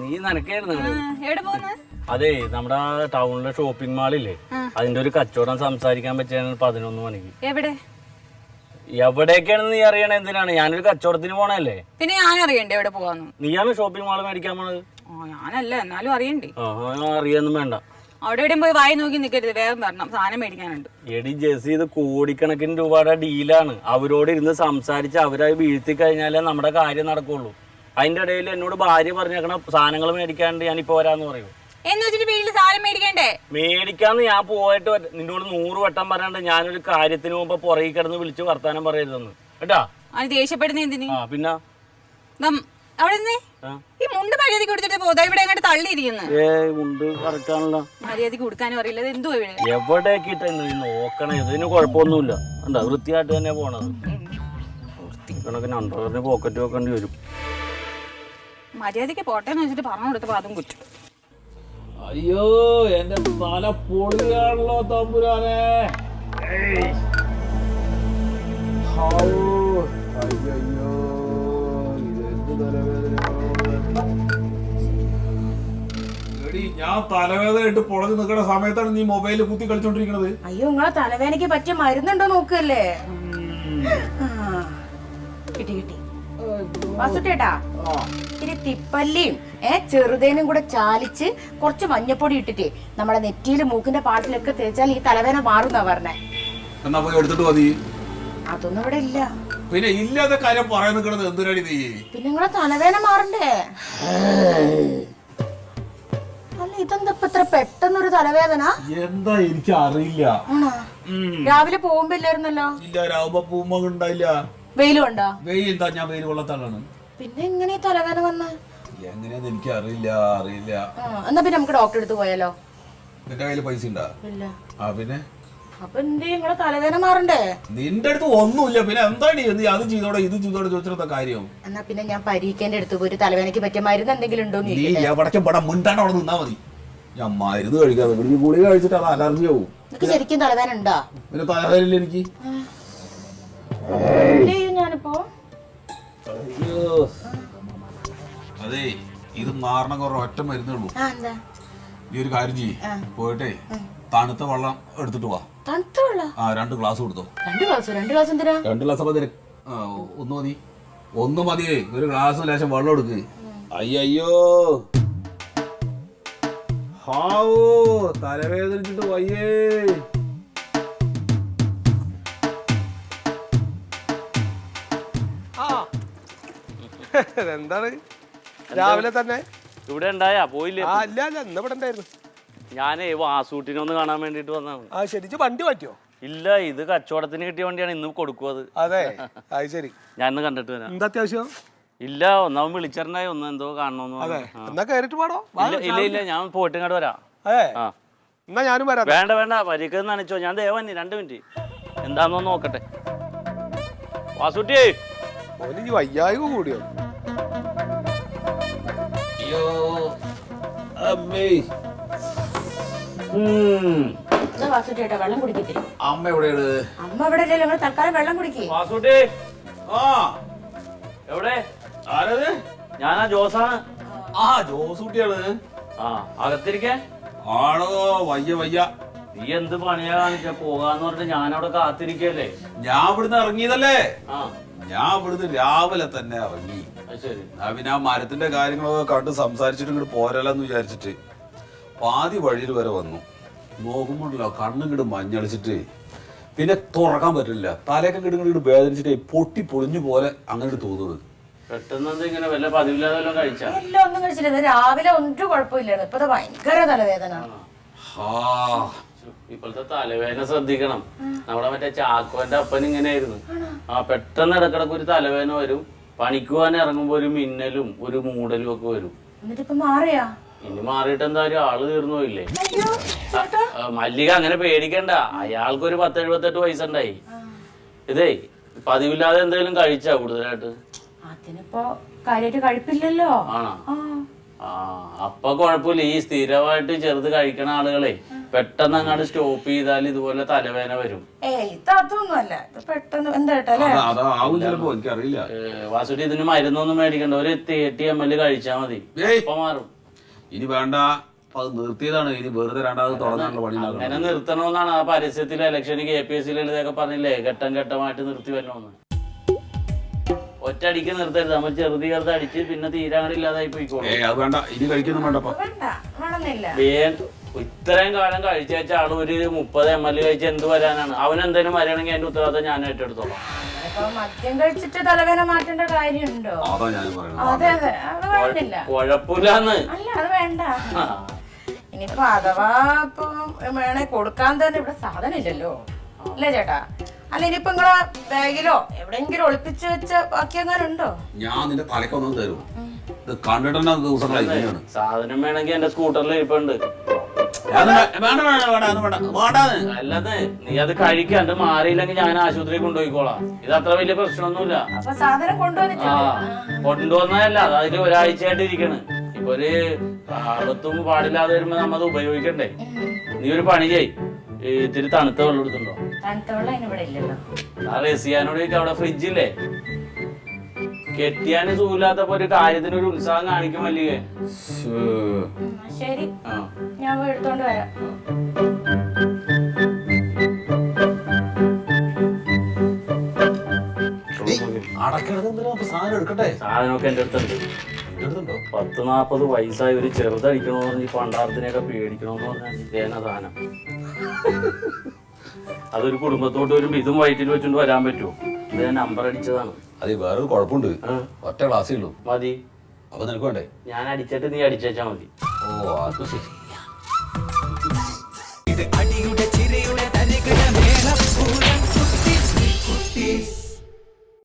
അനക്കായിരുന്നു നനക്കായിരുന്നു എവിടെ പോകുന്നു അതെ നമ്മുടെ ടൗണിലെ ഷോപ്പിംഗ് മാളില്ലേ അതിന്റെ ഒരു കച്ചവടം സംസാരിക്കാൻ പറ്റിയാണ് പതിനൊന്ന് മണിക്ക്. എവിടെ? എവിടേക്കാണെന്ന് നീ അറിയണ എന്തിനാണ്? ഞാനൊരു കച്ചവടത്തിന് പോണല്ലേ പിന്നെ ഞാൻ അറിയണ്ടേ എവിടെ പോകാന്ന് നീയാണ് ഷോപ്പിംഗ് മാൾ മേടിക്കാൻ പോണത്? ഞാനല്ല എന്നാലും അറിയണ്ടേ. അറിയൊന്നും വേണ്ട. അവിടെ എവിടെയും പോയി വായി നോക്കി നിൽക്കരുത് വേഗം വരണം. സാധനം മേടിക്കാനുണ്ട്. എടി ജേഴ്സി ഇത് കോടിക്കണക്കിന് രൂപയുടെ ഡീലാണ് അവരോട് ഇരുന്ന് സംസാരിച്ച് അവരായി വീഴ്ത്തി കഴിഞ്ഞാലേ നമ്മുടെ കാര്യം നടക്കുള്ളൂ. അതിന്റെ ഇടയിൽ എന്നോട് ഭാര്യ പറഞ്ഞേക്കണ സാധനങ്ങൾ മേടിക്കാണ്ട് ഞാനിപ്പോ വരാന്ന് പറയൂ. എന്ന് വെച്ചിട്ട് വീട്ടിൽ സാധനം മേടിക്കണ്ടേ? മേടിക്കാന്ന് ഞാൻ പോയിട്ട് വര- നിന്നോട് നൂറ് വട്ടം പറയാണ്ട് ഞാനൊരു കാര്യത്തിന് മുമ്പ് പുറകെ കിടന്ന് വിളിച്ച് വർത്താനം പറയരുതെന്ന്. കേട്ടാ? അത് ദേഷ്യപ്പെടുന്ന എന്തിന്? ആ പിന്നെ? ദം, അവിടെ നിന്നേ ആ. ഈ മുണ്ട് മര്യാദയ്ക്ക് കൊടുത്തിട്ട് പോതാ ഇവിടെ അങ്ങോട്ട് തള്ളിയിരിക്കുന്നു. ഏ ഉണ്ട് കറക്കാണല്ലോ മര്യാദയ്ക്ക് കൊടുക്കാനും അറിയില്ല. ഇത് എന്തോ ഇവിടെ എവിടേക്ക് ഇട്ടെന്ന് നീ നോക്കണേ? ഇതിന് കുഴപ്പമൊന്നുമില്ല. എന്താ വൃത്തിയായിട്ട് തന്നെ പോണത്. കണക്കിന് അണ്ടറിന് പോക്കറ്റ് വെക്കേണ്ടി വരും. മര്യാദയ്ക്ക് പോട്ടെ എന്ന് വെച്ചിട്ട് പറഞ്ഞു കൊടുത്തപ്പോ അതും കുറ്റം അയ്യോ എന്റെ തല പൊളിയാണല്ലോ തമ്പുരാനെ. അയ്യയ്യോ. ഇതെന്ത് തലവേദനയാണോ? എടീ, ഞാൻ തലവേദന ഇട്ട് പൊളഞ്ഞു നിൽക്കുന്ന സമയത്താണ് നീ മൊബൈലിൽ കുത്തി കളിച്ചോണ്ടിരിക്കണത് അയ്യോ നിങ്ങളെ തലവേദനയ്ക്ക് പറ്റിയ മരുന്നുണ്ടോ നോക്കല്ലേ കിട്ടി കിട്ടി വാസുട്ടേട്ടാ ഇത്തിരി തിപ്പല്ലിയും ഏ ചെറുതേനും കൂടെ ചാലിച്ച് കുറച്ച് മഞ്ഞപ്പൊടി ഇട്ടിട്ട് നമ്മളെ നെറ്റിയിൽ മൂക്കിന്റെ പാട്ടിലൊക്കെ തേച്ചാൽ ഈ തലവേദന മാറുന്നാ പറഞ്ഞേ. എന്നാ പോയി എടുത്തിട്ട് മതി അതൊന്നും ഇവിടെ ഇല്ല. പിന്നെ ഇല്ലാത്ത കാര്യം പറയാൻ നിൽക്കണത് നീ? പിന്നെ നിങ്ങളെ തലവേദന മാറണ്ടേ? അല്ല ഇതെന്താ ഇപ്പൊ ഇത്ര പെട്ടെന്നൊരു തലവേദന? എന്താ എനിക്ക് അറിയില്ല രാവിലെ പോകുമ്പോ ഇല്ലായിരുന്നല്ലോ? ഇല്ല രാവുമ്പോ പോകുമ്പോ ഉണ്ടായില്ല. വെയിലും ഉണ്ടോ വെയിൽ എന്താ ഞാൻ വെയിൽ കൊള്ളത്താളാണ് പിന്നെ എങ്ങനെ തലവേദന വന്ന? എങ്ങനെയാന്ന് എനിക്ക് അറിയില്ല. അറിയില്ല എന്നാ പിന്നെ നമുക്ക് ഡോക്ടറെ അടുത്ത് പോയാലോ? നിന്റെ കയ്യിൽ പൈസ ഉണ്ടാ? ഇല്ല. ആ പിന്നെ? അപ്പൊ എന്ത് നിങ്ങളെ തലവേദന മാറണ്ടേ? നിന്റെ അടുത്ത് ഒന്നുമില്ല. പിന്നെ എന്താണ് നീ അത് ചെയ്തോടെ ഇത് ചെയ്തോടെ ചോദിച്ചിരുന്ന കാര്യം? എന്നാ പിന്നെ ഞാൻ പരീക്കേന്റെ അടുത്ത് പോയി ഒരു തലവേദനയ്ക്ക് പറ്റിയ മരുന്ന് എന്തെങ്കിലും ഉണ്ടോ നീ എവിടേക്കും പടം. മുണ്ടാണ്ട് അവിടെ നിന്നാ മതി. ഞാൻ മരുന്ന് കഴിക്കാതെ ഗുളിക കഴിച്ചിട്ട് അത് അലർജി ആവും. ശരിക്കും തലവേദന ഉണ്ടാ? പിന്നെ തലവേദനയില്ല എനിക്ക്. ഞാനിപ്പോ അതെ ഇത് മാറണ കുറേ ഒറ്റ മരുന്നേ ഉള്ളൂ. ഈ ഒരു കാര്യം ചെയ്യ്. പോയിട്ടേ തണുത്ത വെള്ളം എടുത്തിട്ട് വാ. തണുത്ത വെള്ളം? ആ രണ്ട് ഗ്ലാസ് കൊടുത്തോ. രണ്ട് ഗ്ലാസ്? രണ്ട് ഗ്ലാസ് എന്തിനാ? രണ്ട് ഗ്ലാസ് ആ ഒന്ന് മതി. ഒന്ന് മതിയേ ഒരു ഗ്ലാസ് ലേശം വെള്ളം എടുക്ക്. അയ്യോ ഹാവോ തലവേദനിച്ചിട്ട് വയ്യേ. ആ. എന്താണ് രാവിലെ തന്നെ? ഇവിടെ ഉണ്ടായാ? പോയില്ലേ? ആ ഇല്ല ഇല്ല ഇന്ന് ഇവിടെ ഉണ്ടായിരുന്നു. ഞാനേ വാസൂട്ടിനെ ഒന്ന് കാണാൻ വേണ്ടിട്ട് വന്നതാണ്. ആ ശരിച്ച് വണ്ടി മാറ്റിയോ? ഇല്ല ഇത് കച്ചവടത്തിന് കിട്ടിയ വണ്ടിയാണ്. ഇന്ന് കൊടുക്കും അത്. അതെ അത് ശരി. ഞാൻ ഇന്ന് കണ്ടിട്ട് വരാം. എന്താ അത്യാവശ്യം? ഇല്ല ഒന്നാമൻ വിളിച്ചിട്ടുണ്ടായി ഒന്ന് എന്തോ കാണണമെന്ന് അതെ. പറഞ്ഞു. എന്നാ കയറിട്ട് പാടോ. വാ, ഇല്ല ഇല്ല ഇല്ല. ഞാൻ പോയിട്ട് ഇങ്ങോട്ട് വരാം. അതെ. ആ. എന്നാ ഞാനും വരാം വേണ്ട വേണ്ട. പരിക്ക് നനച്ചോ. ഞാൻ ദേവന്നി രണ്ട് മിനിറ്റ്. എന്താന്നോ നോക്കട്ടെ. വാസുട്ടി. ഓന് വയ്യായിക കൂടിയോ? അയ്യോ അമ്മേ. വാസുട്ടേട്ടാ വെള്ളം കുടിക്കത്തില്ല അമ്മ എവിടെയാണ്? അമ്മ ഇവിടെ ഇല്ലല്ലോ നിങ്ങൾ തൽക്കാലം വെള്ളം കുടിക്കേ. വാസുട്ടി ആ. എവിടെ? ആരത്? ഞാനാ ജോസാണ് ആ ജോസൂട്ടിയാണ്. ആ അകത്തിരിക്കേ. ആണോ വയ്യ വയ്യ. നീ എന്ത് പണിയാ കാണിച്ച? പോകാന്ന് പറഞ്ഞിട്ട് ഞാനവിടെ കാത്തിരിക്കല്ലേ? ഞാൻ ഇവിടുന്ന് ഇറങ്ങിയതല്ലേ? ആ. ഞാൻ ഇവിടുന്ന് രാവിലെ തന്നെ ഇറങ്ങി. ഞാൻ പിന്നെ ആ മരത്തിന്റെ കാര്യങ്ങളൊക്കെ കണ്ട് സംസാരിച്ചിട്ട് ഇങ്ങോട്ട് പോരല്ലെന്ന് വിചാരിച്ചിട്ട് പാതി വഴിയിൽ വരെ വന്നു. നോക്കുമ്പോഴല്ലോ കണ്ണിങ്ങോട്ട് മഞ്ഞളിച്ചിട്ട്. പിന്നെ തുറക്കാൻ പറ്റില്ല. തലയൊക്കെ ഇങ്ങോട്ട് ഇങ്ങോട്ട് വേദനിച്ചിട്ട് പൊട്ടി പൊളിഞ്ഞു പോലെ അങ്ങനെ തോന്നുന്നത് പെട്ടെന്ന് ഇങ്ങനെ വല്ല പതിവില്ലാതെ കഴിച്ചാ? ഇല്ല ഒന്നും കഴിച്ചില്ല. ഇത് രാവിലെ ഒന്നും കുഴപ്പമില്ലായിരുന്നു. ഇപ്പൊ ഭയങ്കര തലവേദന. ഇപ്പോഴത്തെ തലവേദന ശ്രദ്ധിക്കണം. നമ്മുടെ മറ്റേ ചാക്കോന്റെ അപ്പൻ ഇങ്ങനെയായിരുന്നു. ആ പെട്ടെന്ന് ഇടക്കിടക്ക് ഒരു തലവേദന വരും. പണിക്ക് പോകാൻ ഇറങ്ങുമ്പോ ഒരു മിന്നലും ഒരു മൂടലും ഒക്കെ വരും. ഇനി മാറിയിട്ട് എന്തായാലും ആൾ തീർന്നു പോയില്ലേ? മല്ലിക അങ്ങനെ പേടിക്കണ്ട. അയാൾക്ക് ഒരു പത്ത് എഴുപത്തെട്ട് വയസ്സുണ്ടായി ഇതേ പതിവില്ലാതെ എന്തെങ്കിലും കഴിച്ചാ കൂടുതലായിട്ട്? അതിനിപ്പോ കാര്യമായിട്ട് കഴിപ്പില്ലല്ലോ. ആണോ? ആ അപ്പൊ കുഴപ്പമില്ല ഈ സ്ഥിരമായിട്ട് ചെറുത് കഴിക്കണ ആളുകളെ പെട്ടെന്ന് അങ്ങോട്ട് സ്റ്റോപ്പ് ചെയ്താൽ ഇതുപോലെ തലവേദന വരും. വാസുട്ടി ഇതിന് മരുന്നൊന്നും മേടിക്കണ്ട. ഒരു തേട്ടി എം എൽ കഴിച്ചാ മതി. ഏയ്. ഇപ്പൊ മാറും. ഇനി വേണ്ട. അത് നിർത്തിയതാണ്. ഇനി വെറുതെ രണ്ടാമത് തുടങ്ങാനുള്ള പണി ഉണ്ടാക്കണം. അങ്ങനെ നിർത്തണമെന്നാണ് ആ പരസ്യത്തിൽ ഇലക്ഷന് കെ പി എസ് സിയിൽ ഇതൊക്കെ പറഞ്ഞില്ലേ? ഘട്ടം ഘട്ടമായിട്ട് നിർത്തി വരണമെന്ന്. ഒറ്റയടിക്ക് നിർത്തരുത്. നമ്മൾ ചെറുതി ചെറുത് അടിച്ച് പിന്നെ തീരാങ്ങളില്ലാതായി പോയിക്കോളും. അത് വേണ്ട. ഇനി കഴിക്കുന്നു വേണ്ടപ്പ വേണ്ട ഇത്രയും കാലം കഴിച്ചു വെച്ച ആൾ ഒരു മുപ്പത് എം എൽ കഴിച്ച് എന്ത് വരാനാണ്? അവൻ എന്തെങ്കിലും വരണമെങ്കിൽ അതിന്റെ ഉത്തരവാദിത്തം ഞാൻ ഏറ്റെടുത്തോളാം. ഇപ്പൊ മദ്യം കഴിച്ചിട്ട് തലവേദന മാറ്റേണ്ട കാര്യമുണ്ടോ? അതാ ഞാൻ പറയുന്നത്. അതെ അതെ. അത് വേണ്ടില്ല. കുഴപ്പമില്ലാന്ന്. അല്ല അത് വേണ്ട. ആ. ഇനിയിപ്പോ അഥവാ ഇപ്പൊ വേണേ കൊടുക്കാൻ തന്നെ ഇവിടെ സാധനം ഇല്ലല്ലോ അല്ലേ ചേട്ടാ? അല്ല ഇനിയിപ്പോ നിങ്ങളെ ബാഗിലോ എവിടെയെങ്കിലും ഒളിപ്പിച്ചു വെച്ച ബാക്കി ഉണ്ടോ? ഞാൻ നിന്റെ തലക്കൊന്നും തരും. ഇത് കണ്ടിട്ടെന്നെ ദിവസങ്ങളായി ഇങ്ങനെയാണ്. സാധനം വേണമെങ്കിൽ എന്റെ സ്കൂട്ടറിൽ ഇരിപ്പുണ്ട് അത് വേ- വേണ്ട വേണ്ട വേണ്ട അത് വേണ്ട വേണ്ട അല്ലത് നീ അത് കഴിക്കാണ്ട് മാറിയില്ലെങ്കിൽ ഞാൻ ആശുപത്രിയിൽ കൊണ്ടുപോയിക്കോളാം. ഇത് അത്ര വലിയ പ്രശ്നമൊന്നുമില്ല. അപ്പൊ സാധനം ആ കൊണ്ടുവന്നിട്ടുണ്ട് കൊണ്ടുവന്നതല്ല അത് അതിൽ ഒരാഴ്ചയായിട്ട് ഇരിക്കണ്. ഇപ്പൊ ഒരു ആപത്തും പാടില്ലാതെ വരുമ്പോ നമ്മത് ഉപയോഗിക്കണ്ടേ? നീ ഒരു പണി ചെയ് ഇത്തിരി തണുത്ത വെള്ളം എടുത്തുണ്ടോ അവിടെ ഫ്രിഡ്ജില്ലേ കെട്ടിയാന് സൂല്ലാത്തപ്പോ ഒരു കാര്യത്തിന് ഒരു ഉത്സാഹം കാണിക്കും ശരി. ഞാൻ എടുത്തോണ്ട് വരാം. സാധനമൊക്കെ എന്റെ അടുത്തുണ്ട്. പത്ത് നാപ്പത് വയസ്സായി ഒരു ചെറുതടിക്കണോ പറഞ്ഞ് പണ്ടാരത്തിനെയൊക്കെ പേടിക്കണോന്ന് പറഞ്ഞാൽ സാധനം. അതൊരു കുടുംബത്തോട്ട് വരുമ്പോ ഇതും വയറ്റിൽ വെച്ചോണ്ട് വരാൻ പറ്റുമോ? ഇത് ഞാൻ നമ്പർ അടിച്ചതാണ്. അത് വേറൊരു കുഴപ്പമുണ്ട്. ഒറ്റ ക്ലാസ്സേ ഉള്ളൂ. മതി. അപ്പൊ നിനക്ക് വേണ്ടേ? ഞാൻ അടിച്ചിട്ട് നീ അടിച്ചാ മതി. ഓ അത് ശരി.